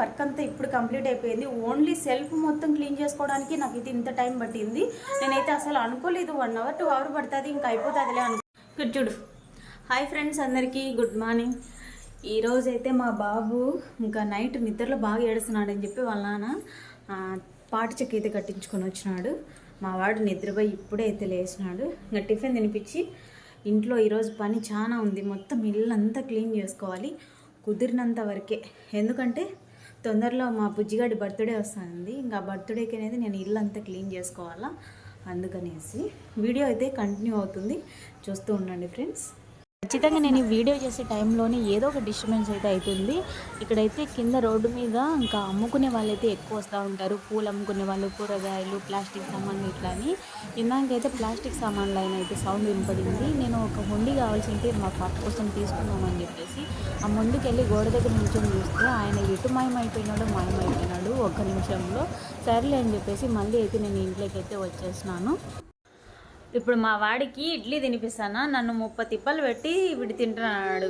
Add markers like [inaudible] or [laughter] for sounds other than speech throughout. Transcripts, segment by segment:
Work అంతా ఇప్పుడు complete అయిపోయింది. ఓన్లీ సెల్ఫ్ మొత్తం క్లీన్ చేసుకోవడానికి నాకు ఇది ఇంత టైం పట్టింది. నేనైతే అసలు అనుకోలేదు. వన్ అవర్ టూ అవర్ పడుతుంది. ఇంకా అయిపోతుందిలే అను ఇక్కడ చూడు. హాయ్ ఫ్రెండ్స్ అందరికీ గుడ్ మార్నింగ్ ఈరోజు అయితే మా బాబు ఇంకా నైట్ నిద్రలో బాగా ఏడుస్తున్నాడు అని చెప్పి వాళ్ళ నాన్న ఆ, చెక్క అయితే కట్టించుకొని వచ్చినాడు. మా వాడు నిద్రపోయి ఇప్పుడే అయితే లేచినాడు. ఇంకా టిఫిన్ తినిపించి ఇంట్లో ఈరోజు పని చాలా ఉంది. మొత్తం ఇల్లు అంతా క్లీన్ చేసుకోవాలి. కుదిరినంత వరకే. ఎందుకంటే తొందరలో మా బుజ్జిగాడి బర్త్డే వస్తుంది ఇంకా బర్త్డేకి అనేది నేను ఇల్లు అంతా క్లీన్ చేసుకోవాలా? అందుకనేసి వీడియో అయితే కంటిన్యూ అవుతుంది. చూస్తూ ఉండండి ఫ్రెండ్స్. ఖచ్చితంగా నేను ఈ వీడియో చేసే టైంలోనే ఏదో ఒక డిస్టర్బెన్స్ అయితే అవుతుంది ఇక్కడైతే కింద రోడ్డు మీద ఇంకా అమ్ముకునే వాళ్ళైతే ఎక్కువ వస్తూ ఉంటారు. పూలు అమ్ముకునే వాళ్ళు కూరగాయలు ప్లాస్టిక్ సామాన్లు ఇట్లా అని. ఇందాకైతే ప్లాస్టిక్ సామాన్లు అయిన అయితే సౌండ్ వినపడింది. నేను ఒక మొండి కావాల్సింది మా పాప కోసం తీసుకున్నామని చెప్పేసి ఆ ముందుకు వెళ్ళి గోడ దగ్గర నిల్చొని చూస్తే ఆయన ఎటు మాయమైపోయినాడు మాయమైపోయినాడు ఒక్క నిమిషంలో. సర్లే అని చెప్పేసి మళ్ళీ అయితే నేను ఇంట్లోకి అయితే వచ్చేసినాను. ఇప్పుడు మా వాడికి ఇడ్లీ తినిపిస్తానా? నన్ను ముప్ప తిప్పలు పెట్టి వీడు తింటున్నాడు.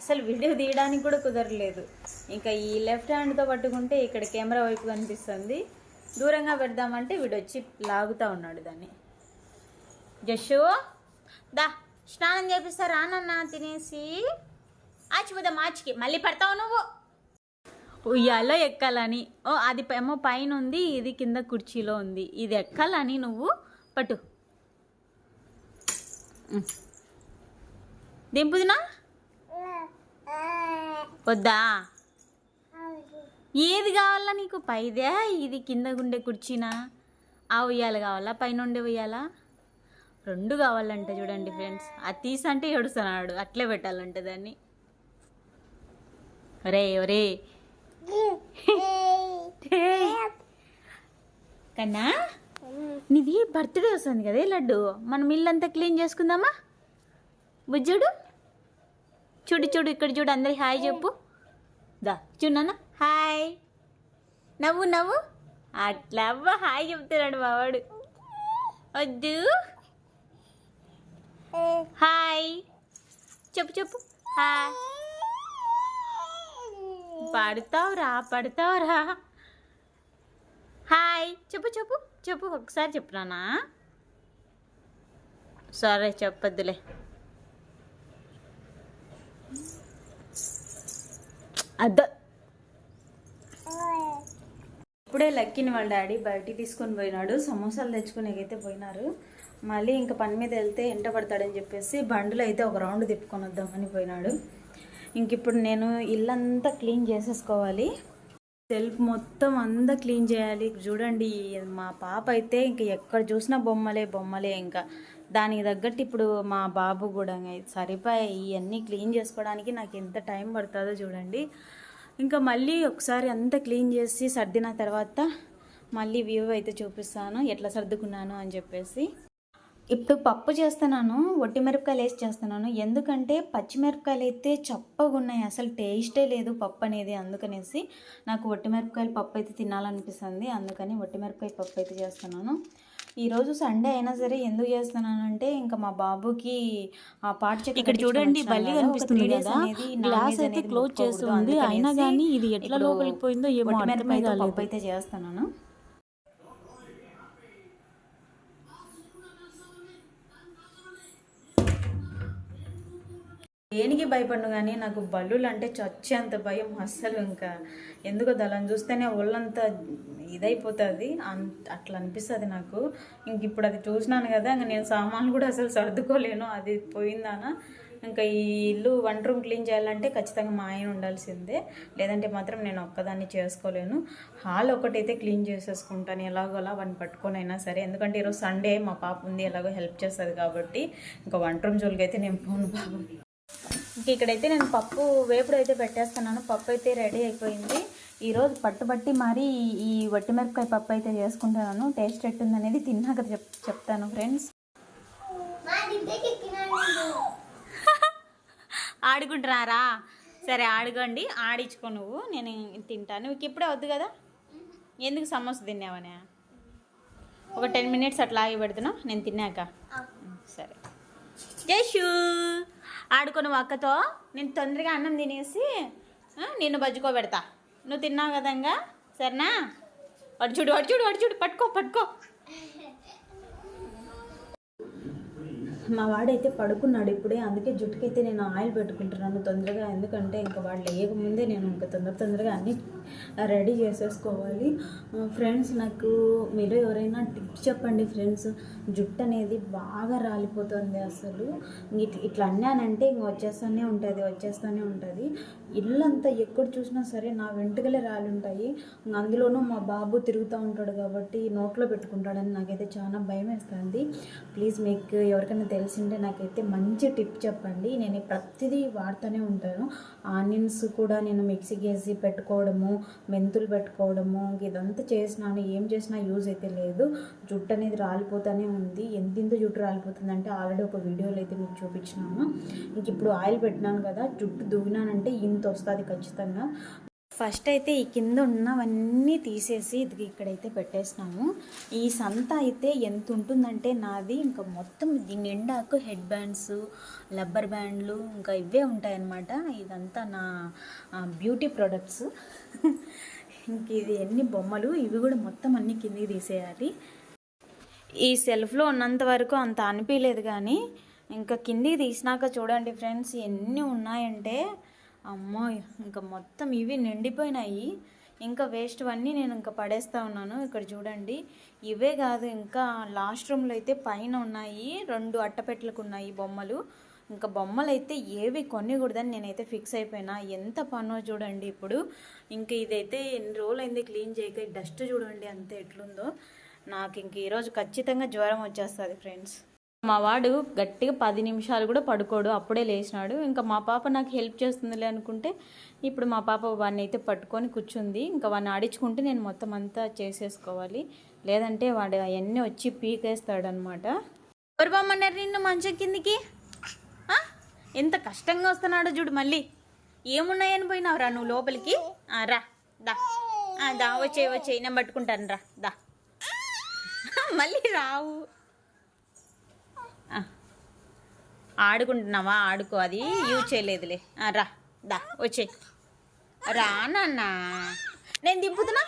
అసలు వీడియో తీయడానికి కూడా కుదరలేదు. ఇంకా ఈ లెఫ్ట్ హ్యాండ్తో పట్టుకుంటే ఇక్కడ కెమెరా వైపు కనిపిస్తుంది. దూరంగా పెడదామంటే వీడు వచ్చి లాగుతూ ఉన్నాడు దాన్ని. జషు దా స్నానం చేపిస్తారా నాన్న? తినేసి. ఆచిపోదాం ఆచికి. మళ్ళీ పడతావు నువ్వు. ఉయ్యాలో ఎక్కాలని. ఓ అది ఏమో పైన ఉంది ఇది కింద కుర్చీలో ఉంది. ఇది ఎక్కాలని నువ్వు. పట్టు. దింపుదినా? వద్దా? ఏది కావాలా నీకు? పైదే. ఇది కింద ఉండే కుర్చీనా? ఆ ఉయ్యాల కావాలా? పైన ఉండే ఉయ్యాలా? రెండు కావాలంట చూడండి ఫ్రెండ్స్. అది తీసంటే ఏడుస్తున్నాడు. అట్లే పెట్టాలంట దాన్ని. ఒరే ఒరే [laughs] కన్నా? నీది బర్త్డే వస్తుంది కదా లడ్డు? మనం ఇల్లంతా క్లీన్ చేసుకుందామా? బుజ్జుడు చూడు. చూడు ఇక్కడ చూడు అందరి హాయ్ చెప్పు. దా చూడన్నా హాయ్. నవ్వు నవ్వు. అట్లా అవ్వ హాయ్ చెప్తున్నాడు మావాడు వద్దు. హాయ్. చెప్పు చెప్పు. హాయ్. పడతావురా పడతావురా. హాయ్. చెప్పు చెప్పు. చెప్పు ఒకసారి చెప్పురానా? సరే చెప్పొద్దులే. అద్ద. ఇప్పుడే లక్కిని వాళ్ళ డాడీ బయటికి తీసుకొని పోయినాడు. సమోసాలు తెచ్చుకునేకైతే పోయినారు. మళ్ళీ ఇంకా పని మీద వెళ్తే ఎంట పడతాడని చెప్పేసి బండిలో అయితే ఒక రౌండ్ తిప్పుకొని వద్దామని పోయినాడు. ఇంక ఇప్పుడు నేను ఇల్లంతా క్లీన్ చేసేసుకోవాలి. సెల్ఫ్ మొత్తం అంతా క్లీన్ చేయాలి. చూడండి మా పాప అయితే ఇంక ఎక్కడ చూసినా బొమ్మలే బొమ్మలే ఇంకా. దానికి తగ్గట్టు ఇప్పుడు మా బాబు కూడా ఇంకా సరిపోయాయి ఇవన్నీ క్లీన్ చేసుకోవడానికి నాకు ఎంత టైం పడుతుందో చూడండి. ఇంకా మళ్ళీ ఒకసారి అంతా క్లీన్ చేసి సర్దిన తర్వాత మళ్ళీ వ్యూ అయితే చూపిస్తాను. ఎట్లా సర్దుకున్నాను అని చెప్పేసి. ఇప్పుడు పప్పు చేస్తున్నాను ఒట్టి మిరపకాయలు వేసి చేస్తున్నాను. ఎందుకంటే పచ్చిమిరపకాయలు అయితే చప్పగా ఉన్నాయి. అసలు టేస్టే లేదు పప్పు అనేది అందుకనేసి నాకు ఒట్టి మిరపకాయలు పప్పు అయితే తినాలనిపిస్తుంది. అందుకని ఒట్టి మిరపకాయ పప్పు అయితే చేస్తున్నాను. ఈరోజు సండే అయినా సరే ఎందుకు చేస్తున్నానంటే ఇంకా మా బాబుకి ఆ పాట ఇక్కడ చూడండి బల్లి కనిపిస్తుంది కదా. గ్లాస్ అయితే క్లోజ్ ముట్టుకోకూడదు. చేసి ఉంది. అయినా కానీ ఇది ఎట్లా లోపలికి పోయిందో ఏమో పప్పు అయితే చేస్తున్నాను. దేనికి భయపడను కానీ నాకు బల్లులు అంటే చచ్చేంత భయం అస్సలు ఇంకా. ఎందుకో దళం చూస్తేనే ఒళ్ళంతా ఇదైపోతుంది. అన్ అట్లా అనిపిస్తుంది నాకు. ఇంక ఇప్పుడు అది చూసినాను కదా ఇంక నేను సామాన్లు కూడా అసలు సర్దుకోలేను. అది పోయిందానా? ఇంకా ఈ ఇల్లు వంట రూమ్ క్లీన్ చేయాలంటే ఖచ్చితంగా మా ఆయన ఉండాల్సిందే. లేదంటే మాత్రం నేను ఒక్కదాన్ని చేసుకోలేను. హాల్ ఒకటైతే క్లీన్ చేసేసుకుంటాను. ఎలాగోలా వాడిని పట్టుకొని అయినా సరే. ఎందుకంటే ఈరోజు సండే మా పాప ఉంది ఎలాగో హెల్ప్ చేస్తుంది కాబట్టి. ఇంకా వంట రూమ్ జోలికి అయితే నేను పోను బాబు. ఇంక ఇక్కడైతే నేను పప్పు వేపుడు అయితే పెట్టేస్తున్నాను. పప్పు అయితే రెడీ అయిపోయింది. ఈరోజు పట్టుబట్టి మరి ఈ వట్టి మిరపకాయ పప్పు అయితే చేసుకుంటున్నాను టేస్ట్ ఎట్టుంది అనేది తిన్నాక చెప్ చెప్తాను ఫ్రెండ్స్. [laughs] ఆడుకుంటున్నారా? సరే ఆడుకోండి. ఆడించుకో నువ్వు. నేను తింటాను. నీకు ఇప్పుడే వద్దు కదా? ఎందుకు సమోసా తిన్నావనే? ఒక టెన్ మినిట్స్ అట్లా ఆగి పెడుతున్నా. నేను తిన్నాక. సరే. జయషు ఆడుకున్న నువ్వు అక్కతో నేను తొందరగా అన్నం తినేసి నిన్ను బజ్జుకోబెడతా నువ్వు తిన్నావు కదంగా? సరేనా? వాడు చూడు వాడు చూడు వాడు చూడు. పట్టుకో పట్టుకో. మా వాడైతే పడుకున్నాడు ఇప్పుడే అందుకే జుట్టుకైతే నేను ఆయిల్ పెట్టుకుంటున్నాను తొందరగా. ఎందుకంటే ఇంకా వాడు లేకముందే నేను ఇంకా తొందర తొందరగా అన్నీ రెడీ చేసేసుకోవాలి. ఫ్రెండ్స్ నాకు మీరు ఎవరైనా టిప్స్ చెప్పండి ఫ్రెండ్స్. జుట్టు అనేది బాగా రాలిపోతుంది అసలు. ఇట్లా ఇట్లా అన్నానంటే ఇంక వచ్చేస్తూనే ఉంటుంది వచ్చేస్తూనే ఉంటుంది. ఇల్లంతా ఎక్కడ చూసినా సరే నా వెంట్రుకలే రాలి ఉంటాయి అందులోనూ మా బాబు తిరుగుతూ ఉంటాడు కాబట్టి నోట్లో పెట్టుకుంటాడని నాకైతే చాలా భయం వేస్తుంది ప్లీజ్ మీకు ఎవరికైనా తెలిసింటే నాకైతే మంచి టిప్ చెప్పండి. నేను ప్రతిదీ వాడుతూనే ఉంటాను. ఆనియన్స్ కూడా నేను మిక్సీకి వేసి పెట్టుకోవడము మెంతులు పెట్టుకోవడము ఇదంతా చేసినాను. ఏం చేసినా యూజ్ అయితే లేదు. జుట్టు అనేది రాలిపోతూనే ఉంది. ఎంత జుట్టు రాలిపోతుందంటే ఆల్రెడీ ఒక వీడియోలో అయితే మీకు చూపించినాను. ఇంక ఇప్పుడు ఆయిల్ పెట్టినాను కదా జుట్టు దువ్వినానంటే ఇంత వస్తుంది ఖచ్చితంగా. ఫస్ట్ అయితే ఈ కింద ఉన్నవన్నీ తీసేసి ఇది ఇక్కడైతే పెట్టేసినాము. ఈ సంత అయితే ఎంత ఉంటుందంటే నాది ఇంకా మొత్తం దీని నిండాకు హెడ్ బ్యాండ్స్ లబ్బర్ బ్యాండ్లు ఇంకా ఇవే ఉంటాయన్నమాట. ఇదంతా నా బ్యూటీ ప్రొడక్ట్స్. ఇంక ఇది ఎన్ని బొమ్మలు ఇవి కూడా మొత్తం అన్ని కిందికి తీసేయాలి. ఈ సెల్ఫ్లో ఉన్నంత వరకు అంత అనిపించలేదు కానీ ఇంకా కిందికి తీసినాక చూడండి ఫ్రెండ్స్ ఎన్ని ఉన్నాయంటే అమ్మో ఇంకా మొత్తం ఇవి నిండిపోయినాయి. ఇంకా వేస్ట్ అన్నీ నేను ఇంకా పడేస్తూ ఉన్నాను. ఇక్కడ చూడండి. ఇవే కాదు ఇంకా లాస్ట్ రూమ్లో అయితే పైన ఉన్నాయి. రెండు అట్టపెట్లకు ఉన్నాయి బొమ్మలు. ఇంకా బొమ్మలు అయితే ఏవి కొనకూడదని నేనైతే ఫిక్స్ అయిపోయినా. ఎంత పనో చూడండి ఇప్పుడు. ఇంకా ఇదైతే ఎన్ని రోజులు అయింది క్లీన్ చేయక డస్ట్ చూడండి అంతే ఎట్లుందో. నాకు ఇంక ఈరోజు ఖచ్చితంగా జ్వరం వచ్చేస్తుంది ఫ్రెండ్స్ మా వాడు గట్టిగా పది నిమిషాలు కూడా పడుకోడు అప్పుడే లేచినాడు. ఇంకా మా పాప నాకు హెల్ప్ చేస్తుందిలే అనుకుంటే ఇప్పుడు మా పాప వాడిని అయితే పట్టుకొని కూర్చుంది. ఇంకా వాడిని ఆడించుకుంటే నేను మొత్తం అంతా చేసేసుకోవాలి. లేదంటే వాడు అవన్నీ వచ్చి పీకేస్తాడు అనమాట ఎవరు బామ్మన్నారు నిన్ను మంచం కిందికి? ఎంత కష్టంగా వస్తున్నాడో చూడు మళ్ళీ. ఏమున్నాయని పోయినావు రా నువ్వు లోపలికి? రా దా. దా వచ్చే వచ్చే నేను పట్టుకుంటాను రా దా. [laughs] మళ్ళీ రావు ఆ. ఆడుకుంటున్నావా? ఆడుకో అది యూజ్ చేయలేదులే. రా దా వచ్చే రా నాన్న. నేను దింపుతున్నా?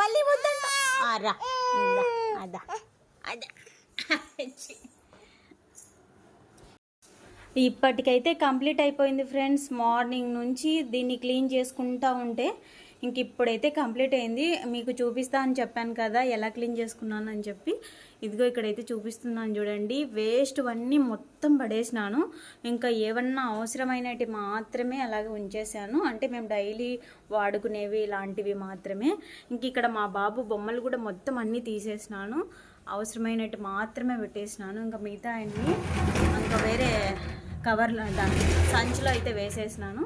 మళ్ళీ వద్దంట రా అదా అదా. ఇప్పటికైతే కంప్లీట్ అయిపోయింది ఫ్రెండ్స్. మార్నింగ్ నుంచి దీన్ని క్లీన్ చేసుకుంటా ఉంటే ఇంక ఇప్పుడైతే కంప్లీట్ అయింది. మీకు చూపిస్తా అని చెప్పాను కదా ఎలా క్లీన్ చేసుకున్నాను అని చెప్పి. ఇదిగో ఇక్కడైతే చూపిస్తున్నాను చూడండి. వేస్ట్ అన్నీ మొత్తం పడేసినాను. ఇంకా ఏమన్నా అవసరమైనవి మాత్రమే అలాగే ఉంచేసాను అంటే మేము డైలీ వాడుకునేవి ఇలాంటివి మాత్రమే. ఇంక ఇక్కడ మా బాబు బొమ్మలు కూడా మొత్తం అన్నీ తీసేసినాను. అవసరమైనట్టు మాత్రమే పెట్టేసినాను. ఇంకా మిగతా అన్నీ ఇంకా వేరే కవర్లో దాని సంచిలో అయితే వేసేసినాను.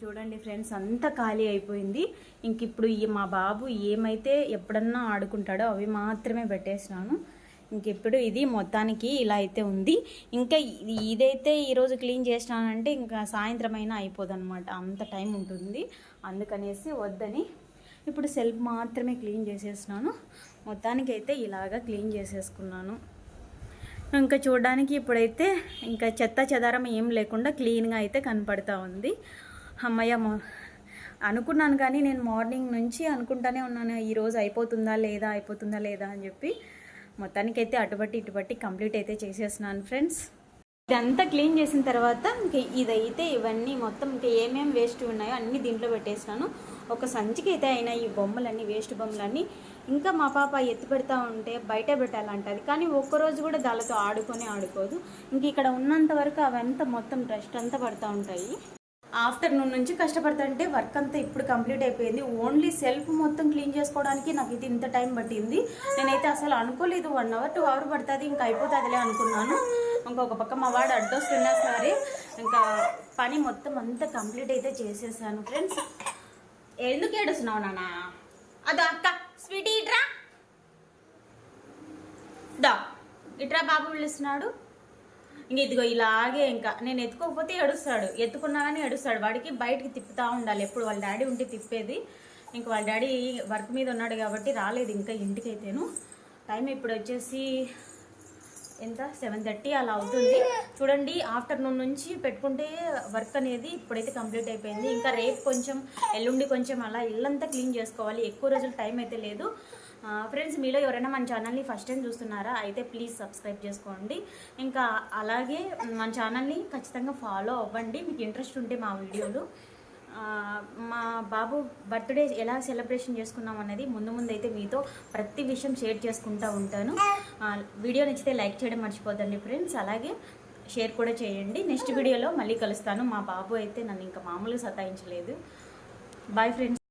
చూడండి ఫ్రెండ్స్ అంతా ఖాళీ అయిపోయింది. ఇంక ఇప్పుడు ఈ మా బాబు ఏమైతే ఎప్పుడన్నా ఆడుకుంటాడో అవి మాత్రమే పెట్టేసినాను. ఇంకెప్పుడు ఇది మొత్తానికి ఇలా అయితే ఉంది. ఇంకా ఇదైతే ఈరోజు క్లీన్ చేసినానంటే ఇంకా సాయంత్రం అయినా అయిపోదనమాట అంత టైం ఉంటుంది. అందుకనేసి వద్దని ఇప్పుడు సెల్ఫ్ మాత్రమే క్లీన్ చేసేసినాను. మొత్తానికి అయితే ఇలాగా క్లీన్ చేసేసుకున్నాను. ఇంకా చూడడానికి ఇప్పుడైతే ఇంకా చెత్త చెదారం ఏం లేకుండా క్లీన్గా అయితే కనపడతా ఉంది. అమ్మయ్య అనుకున్నాను కానీ నేను మార్నింగ్ నుంచి అనుకుంటానే ఉన్నాను ఈరోజు అయిపోతుందా లేదా అయిపోతుందా లేదా అని చెప్పి. మొత్తానికైతే అటుబట్టి ఇటుబట్టి కంప్లీట్ అయితే చేసేస్తున్నాను ఫ్రెండ్స్. ఇదంతా క్లీన్ చేసిన తర్వాత ఇంక ఇదైతే ఇవన్నీ మొత్తం ఇంకా ఏమేం వేస్ట్ ఉన్నాయో అన్నీ దీంట్లో పెట్టేసినాను ఒక సంచికి అయితే అయినా ఈ బొమ్మలన్నీ వేస్ట్ బొమ్మలన్నీ ఇంకా మా పాప ఎత్తి పెడతా ఉంటే బయట పెట్టాలంటది. కానీ ఒక్కరోజు కూడా దానితో ఆడుకొని ఆడుకోదు. ఇంక ఇక్కడ ఉన్నంత వరకు అవంతా మొత్తం డస్ట్ అంతా పడతా ఉంటాయి. ఆఫ్టర్నూన్ నుంచి కష్టపడుతుంటే వర్క్ అంతా ఇప్పుడు కంప్లీట్ అయిపోయింది. ఓన్లీ సెల్ఫ్ మొత్తం క్లీన్ చేసుకోవడానికి నాకు ఇది ఇంత టైం పట్టింది. నేనైతే అసలు అనుకోలేదు వన్ అవర్ టూ అవర్ పడుతుంది ఇంకా అయిపోతుందిలే అనుకున్నాను. ఇంకొక పక్క మా వాడు అడ్డొస్తున్నా సరే ఇంకా పని మొత్తం అంతా కంప్లీట్ అయితే చేసేసాను. ఫ్రెండ్స్ ఎందుకు ఏడుస్తున్నావు నానా అదో అక్క స్వీటీ ఇట్రా? దా ఇట్రా బాబు పిలుస్తున్నాడు. ఇంక ఇదిగో ఇలాగే ఇంకా. నేను ఎత్తుకోకపోతే ఏడుస్తాడు. ఎత్తుకున్నా కానీ ఏడుస్తాడు. వాడికి బయటికి తిప్పుతూ ఉండాలి. ఎప్పుడు వాళ్ళ డాడీ ఉంటే తిప్పేది. ఇంక వాళ్ళ డాడీ వర్క్ మీద ఉన్నాడు కాబట్టి రాలేదు ఇంకా ఇంటికైతేను. టైం ఇప్పుడు వచ్చేసి ఎంత? సెవెన్ థర్టీ అలా అవుతుంది. చూడండి ఆఫ్టర్నూన్ నుంచి పెట్టుకుంటే వర్క్ అనేది ఇప్పుడైతే కంప్లీట్ అయిపోయింది. ఇంకా రేపు కొంచెం ఎల్లుండి కొంచెం అలా ఇల్లంతా క్లీన్ చేసుకోవాలి. ఎక్కువ రోజులు టైం అయితే లేదు. ఫ్రెండ్స్ మీలో ఎవరైనా మన ఛానల్ని ఫస్ట్ టైం చూస్తున్నారా అయితే ప్లీజ్ సబ్స్క్రైబ్ చేసుకోండి. ఇంకా అలాగే మన ఛానల్ని ఖచ్చితంగా ఫాలో అవ్వండి. మీకు ఇంట్రెస్ట్ ఉంటే మా వీడియోలు మా బాబు బర్త్డే ఎలా సెలబ్రేషన్ చేసుకున్నాం అనేది ముందు ముందు అయితే మీతో ప్రతి విషయం షేర్ చేసుకుంటూ ఉంటాను. వీడియో నచ్చితే లైక్ చేయడం మర్చిపోదండి ఫ్రెండ్స్ అలాగే షేర్ కూడా చేయండి. నెక్స్ట్ వీడియోలో మళ్ళీ కలుస్తాను. మా బాబు అయితే నన్ను ఇంకా మామూలుగా సతాయించలేదు. Bye friends